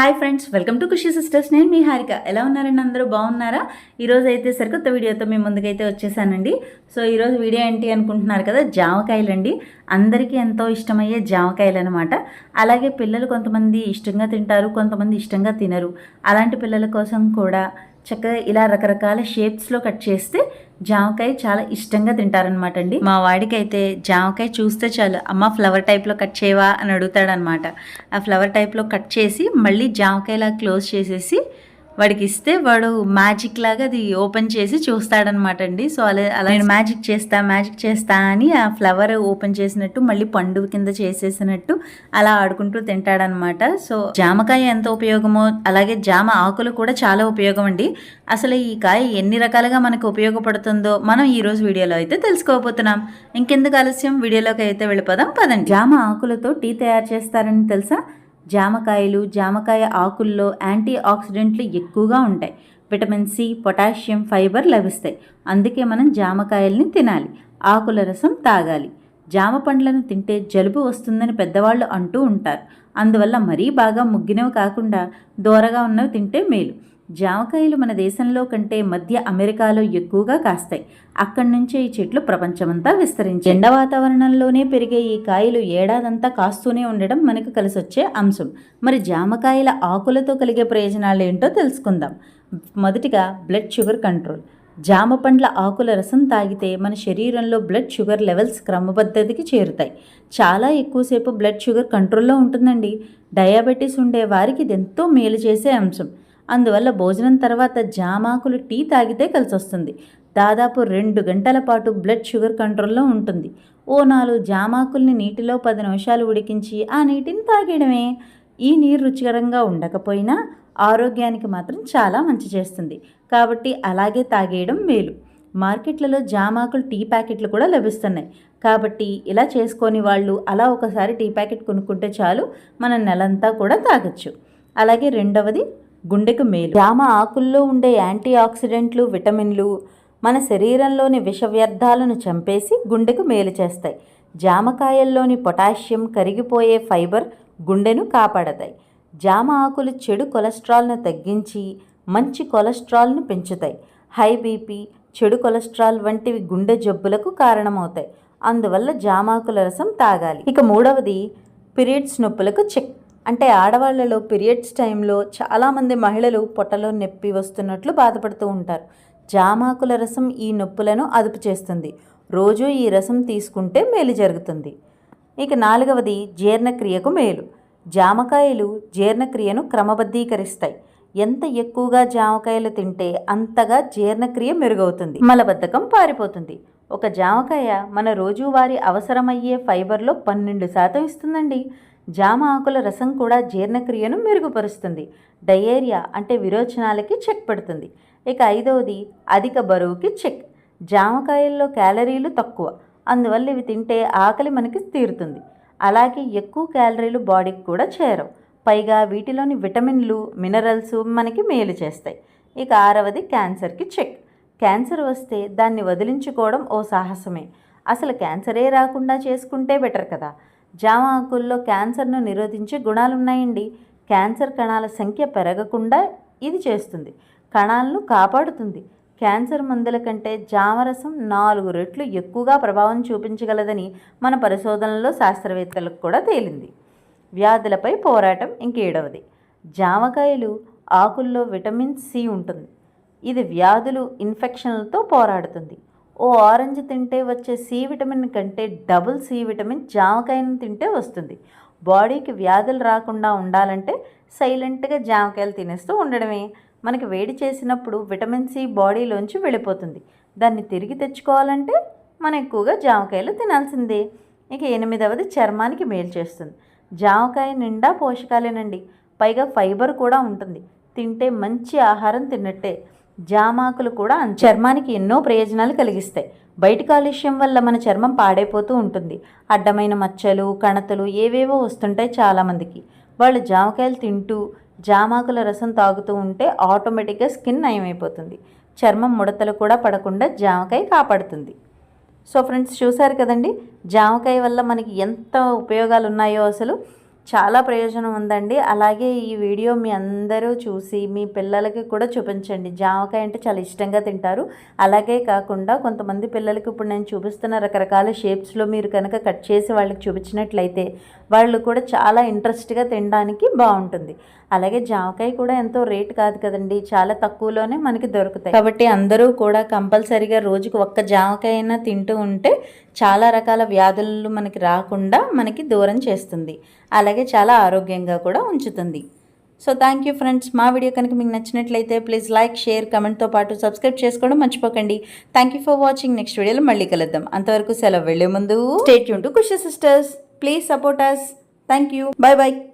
Hi friends welcome to Khushi sisters. నేను మీ హారిక. ఎలా ఉన్నారండి అందరూ? బాగున్నారా? ఈరోజు అయితే సరికొత్త వీడియోతో మీ ముందుకైతే వచ్చేసానండి. సో ఈరోజు వీడియో ఏంటి అనుకుంటున్నారు కదా జామకాయలండి. అందరికీ ఎంతో ఇష్టమయ్యే జామకాయలు అనమాట అలాగే పిల్లలు కొంతమంది ఇష్టంగా తింటారు కొంతమంది ఇష్టంగా తినరు. అలాంటి పిల్లల కోసం కూడా చక్కగా ఇలా రకరకాల షేప్స్లో కట్ చేస్తే జామకాయ చాలా ఇష్టంగా తింటారనమాట అండి. మా వాడికి అయితే జామకాయ చూస్తే చాలు అమ్మ ఫ్లవర్ టైప్లో కట్ చేయవా? అని అడుగుతాడనమాట ఆ ఫ్లవర్ టైప్లో కట్ చేసి మళ్ళీ జామకాయలా క్లోజ్ చేసేసి వాడికి ఇస్తే వాడు మ్యాజిక్ లాగా అది ఓపెన్ చేసి చూస్తాడనమాట అండి సో అలా అలా నేను మ్యాజిక్ చేస్తా మ్యాజిక్ చేస్తా అని ఆ ఫ్లవర్ ఓపెన్ చేసినట్టు మళ్ళీ పండు కింద చేసేసినట్టు అలా ఆడుకుంటూ తింటాడనమాట. సో జామకాయ ఎంత ఉపయోగమో అలాగే జామ ఆకులు కూడా చాలా ఉపయోగం అండి అసలు ఈ కాయ ఎన్ని రకాలుగా మనకు ఉపయోగపడుతుందో మనం ఈ రోజు వీడియోలో అయితే తెలుసుకోబోతున్నాం. ఇంకెందుకు ఆలస్యం? వీడియోలోకి అయితే వెళ్ళిపోదాం పదండి. జామ ఆకులతో టీ తయారు చేస్తారని తెలుసా? జామకాయలు జామకాయ ఆకుల్లో యాంటీ ఆక్సిడెంట్లు ఎక్కువగా ఉంటాయి. విటమిన్ సి పొటాషియం ఫైబర్ లభిస్తాయి. అందుకే మనం జామకాయల్ని తినాలి. ఆకుల రసం తాగాలి. జామ పండ్లను తింటే జలుబు వస్తుందని పెద్దవాళ్ళు అంటూ ఉంటారు. అందువల్ల మరీ బాగా ముగ్గినవి కాకుండా దూరగా ఉన్నవి తింటే మేలు. జామకాయలు మన దేశంలో కంటే మధ్య అమెరికాలో ఎక్కువగా కాస్తాయి. అక్కడి నుంచే ఈ చెట్లు ప్రపంచమంతా విస్తరించి ఎండ వాతావరణంలోనే పెరిగే ఈ కాయలు ఏడాదంతా కాస్తూనే ఉండడం మనకు కలిసొచ్చే అంశం. మరి జామకాయల ఆకులతో కలిగే ప్రయోజనాలు ఏంటో తెలుసుకుందాం. మొదటిగా బ్లడ్ షుగర్ కంట్రోల్. జామ పండ్ల ఆకుల రసం తాగితే మన శరీరంలో బ్లడ్ షుగర్ లెవెల్స్ క్రమబద్ధతికి చేరుతాయి. చాలా ఎక్కువసేపు బ్లడ్ షుగర్ కంట్రోల్లో ఉంటుందండి. డయాబెటీస్ ఉండే వారికి ఇది ఎంతో మేలు చేసే అంశం. అందువల్ల భోజనం తర్వాత జామాకులు టీ తాగితే కలిసి వస్తుంది దాదాపు రెండు గంటల పాటు బ్లడ్ షుగర్ కంట్రోల్లో ఉంటుంది. ఓ నాలుగు జామాకుల్ని నీటిలో పది నిమిషాలు ఉడికించి ఆ నీటిని తాగేయడమే. ఈ నీరు రుచికరంగా ఉండకపోయినా ఆరోగ్యానికి మాత్రం చాలా మంచి చేస్తుంది. కాబట్టి అలాగే తాగేయడం మేలు. మార్కెట్లలో జామాకులు టీ ప్యాకెట్లు కూడా లభిస్తున్నాయి. కాబట్టి ఇలా చేసుకొని వాళ్ళు అలా ఒకసారి టీ ప్యాకెట్ కొనుక్కుంటే చాలు మన నెలంతా కూడా తాగొచ్చు. అలాగే రెండవది గుండెకు మేలు. జామ ఆకుల్లో ఉండే యాంటీ ఆక్సిడెంట్లు విటమిన్లు మన శరీరంలోని విష వ్యర్థాలను చంపేసి గుండెకు మేలు చేస్తాయి. జామకాయల్లోని పొటాషియం కరిగిపోయే ఫైబర్ గుండెను కాపాడతాయి. జామ ఆకులు చెడు కొలెస్ట్రాల్ను తగ్గించి మంచి కొలెస్ట్రాల్ను పెంచుతాయి. హై బీపీ చెడు కొలెస్ట్రాల్ వంటివి గుండె జబ్బులకు కారణమవుతాయి. అందువల్ల జామాకుల రసం తాగాలి. ఇక మూడవది పీరియడ్స్ నొప్పులకు చెక్. అంటే ఆడవాళ్ళలో పీరియడ్స్ టైంలో చాలామంది మహిళలు పొట్టలో నొప్పి వస్తున్నట్లు బాధపడుతూ ఉంటారు. జామాకుల రసం ఈ నొప్పులను అదుపు చేస్తుంది. రోజు ఈ రసం తీసుకుంటే మేలు జరుగుతుంది. ఇక నాలుగవది జీర్ణక్రియకు మేలు. జామకాయలు జీర్ణక్రియను క్రమబద్ధీకరిస్తాయి. ఎంత ఎక్కువగా జామకాయలు తింటే అంతగా జీర్ణక్రియ మెరుగవుతుంది. మలబద్ధకం పారిపోతుంది. ఒక జామకాయ మన రోజువారీ అవసరమయ్యే ఫైబర్లో పన్నెండు శాతం ఇస్తుందండి. జామ ఆకుల రసం కూడా జీర్ణక్రియను మెరుగుపరుస్తుంది. డయేరియా అంటే విరోచనాలకి చెక్ పెడుతుంది. ఇక ఐదవది అధిక బరువుకి చెక్. జామకాయల్లో క్యాలరీలు తక్కువ. అందువల్ల ఇవి తింటే ఆకలి మనకి తీరుతుంది. అలాగే ఎక్కువ క్యాలరీలు బాడీకి కూడా చేరవు. పైగా వీటిలోని విటమిన్లు మినరల్స్ మనకి మేలు చేస్తాయి. ఇక ఆరవది క్యాన్సర్కి చెక్. క్యాన్సర్ వస్తే దాన్ని వదిలించుకోవడం ఓ సాహసమే. అసలు క్యాన్సరే రాకుండా చేసుకుంటే బెటర్ కదా. జామ ఆకుల్లో క్యాన్సర్ను నిరోధించే గుణాలున్నాయండి. క్యాన్సర్ కణాల సంఖ్య పెరగకుండా ఇది చేస్తుంది. కణాలను కాపాడుతుంది. క్యాన్సర్ మందుల కంటే జామరసం నాలుగు రెట్లు ఎక్కువగా ప్రభావం చూపించగలదని మన పరిశోధనలో శాస్త్రవేత్తలకు కూడా తేలింది. వ్యాధులపై పోరాటం ఇంకేడవది. జామకాయలు ఆకుల్లో విటమిన్ సి ఉంటుంది. ఇది వ్యాధులు ఇన్ఫెక్షన్లతో పోరాడుతుంది. ఓ ఆరెంజ్ తింటే వచ్చే సి విటమిన్ కంటే డబుల్ సి విటమిన్ జామకాయను తింటే వస్తుంది. బాడీకి వ్యాధులు రాకుండా ఉండాలంటే సైలెంట్గా జామకాయలు తినేస్తూ ఉండడమే. మనకి వేడి చేసినప్పుడు విటమిన్ సి బాడీలోంచి వెళ్ళిపోతుంది. దాన్ని తిరిగి తెచ్చుకోవాలంటే మనం ఎక్కువగా జామకాయలు తినాల్సిందే. ఇక ఎనిమిదవది చర్మానికి మేలు చేస్తుంది. జామకాయ నిండా పోషకాలేనండి. పైగా ఫైబర్ కూడా ఉంటుంది. తింటే మంచి ఆహారం తిన్నట్టే. జామాకులు కూడా చర్మానికి ఎన్నో ప్రయోజనాలు కలిగిస్తాయి. బయట కాలుష్యం వల్ల మన చర్మం పాడైపోతూ ఉంటుంది. అడ్డమైన మచ్చలు కణతలు ఏవేవో వస్తుంటాయి చాలామందికి. వాళ్ళు జామకాయలు తింటూ జామాకుల రసం తాగుతూ ఉంటే ఆటోమేటిక్గా స్కిన్ నయమైపోతుంది. చర్మం ముడతలు కూడా పడకుండా జామకాయ కాపాడుతుంది. సో ఫ్రెండ్స్ చూశారు కదండి? జామకాయ వల్ల మనకి ఎంత ఉపయోగాలు ఉన్నాయో అసలు. చాలా ప్రయోజనం ఉందండి. అలాగే ఈ వీడియో మీ అందరూ చూసి మీ పిల్లలకి కూడా చూపించండి. జామకాయ అంటే చాలా ఇష్టంగా తింటారు. అలాగే కాకుండా కొంతమంది పిల్లలకి ఇప్పుడు నేను చూపిస్తున్న రకరకాల షేప్స్లో మీరు కనుక కట్ చేసి వాళ్ళకి చూపించినట్లయితే వాళ్ళు కూడా చాలా ఇంట్రెస్ట్గా తినడానికి బాగుంటుంది. అలాగే జామకాయ కూడా ఎంతో రేట్ కాదు కదండి. చాలా తక్కువలోనే మనకి దొరుకుతాయి. కాబట్టి అందరూ కూడా కంపల్సరీగా రోజుకు ఒక్క జామకాయ అయినా తింటూ ఉంటే చాలా రకాల వ్యాధులు మనకి రాకుండా మనకి దూరం చేస్తుంది. అలాగే చాలా ఆరోగ్యంగా కూడా ఉంచుతుంది. సో థ్యాంక్ యూ ఫ్రెండ్స్ మా వీడియో కనుక మీకు నచ్చినట్లయితే ప్లీజ్ లైక్ షేర్ కమెంట్తో పాటు సబ్స్క్రైబ్ చేసుకోవడం మర్చిపోకండి. Thank you for watching next వీడియోలో మళ్ళీ కలుద్దాం. అంతవరకు సెలవు వెళ్ళే ముందు stay Yoon to Khushi sisters please support us thank you bye bye